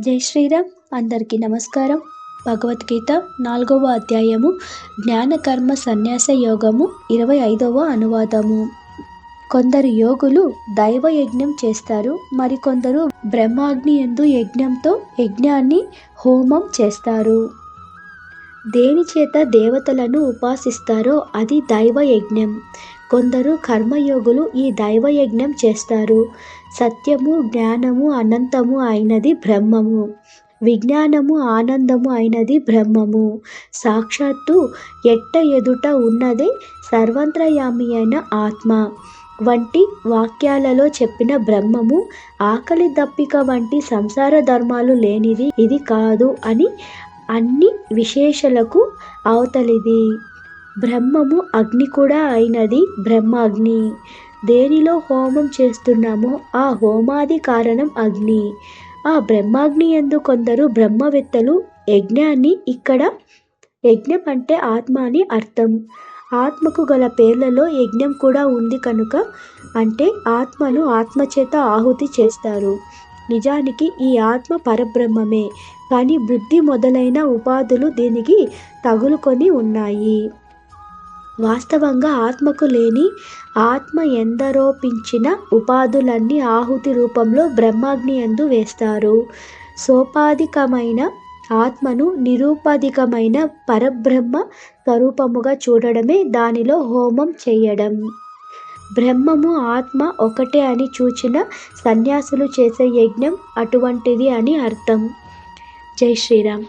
జై శ్రీరామ్. అందరికీ నమస్కారం. భగవద్గీత నాలుగవ అధ్యాయము జ్ఞానకర్మ సన్యాస యోగము ఇరవై ఐదవ అనువాదము. కొందరు యోగులు దైవ యజ్ఞం చేస్తారు మరికొందరు బ్రహ్మాగ్ని ఎందు యజ్ఞంతో యజ్ఞాన్ని హోమం చేస్తారు. దేనిచేత దేవతలను ఉపాసిస్తారో అది దైవయజ్ఞం. కొందరు కర్మయోగులు ఈ దైవయజ్ఞం చేస్తారు. సత్యము జ్ఞానము అనంతము అయినది బ్రహ్మము. విజ్ఞానము ఆనందము అయినది బ్రహ్మము. సాక్షాత్తు ఎట్ట ఎదుట ఉన్నదే సర్వంత్రయామి అయిన ఆత్మ. వంటి వాక్యాలలో చెప్పిన బ్రహ్మము ఆకలి దప్పిక వంటి సంసార ధర్మాలు లేనిది ఇది కాదు అని అన్ని విశేషలకు అవతలిది. బ్రహ్మము అగ్ని కూడా అయినది బ్రహ్మాగ్ని. దేనిలో హోమం చేస్తున్నామో ఆ హోమాది కారణం అగ్ని. ఆ బ్రహ్మాగ్ని ఎందు కొందరు బ్రహ్మవేత్తలు యజ్ఞాన్ని ఇక్కడ యజ్ఞం అంటే ఆత్మ అని అర్థం. ఆత్మకు గల పేర్లలో యజ్ఞం కూడా ఉంది కనుక అంటే ఆత్మను ఆత్మచేత ఆహుతి చేస్తారు. నిజానికి ఈ ఆత్మ పరబ్రహ్మమే కానీ బుద్ధి మొదలైన ఉపాధులు దీనికి తగులుకొని ఉన్నాయి. వాస్తవంగా ఆత్మకు లేని ఆత్మ ఎందరోపించిన ఉపాధులన్నీ ఆహుతి రూపంలో బ్రహ్మాగ్ని ఎందు వేస్తారు. సోపాధికమైన ఆత్మను నిరూపాధికమైన పరబ్రహ్మ స్వరూపముగా చూడడమే దానిలో హోమం చేయడం. బ్రహ్మము ఆత్మ ఒకటే అని చూచిన సన్యాసులు చేసే యజ్ఞం అటువంటిది అని అర్థం. జై శ్రీరామ్.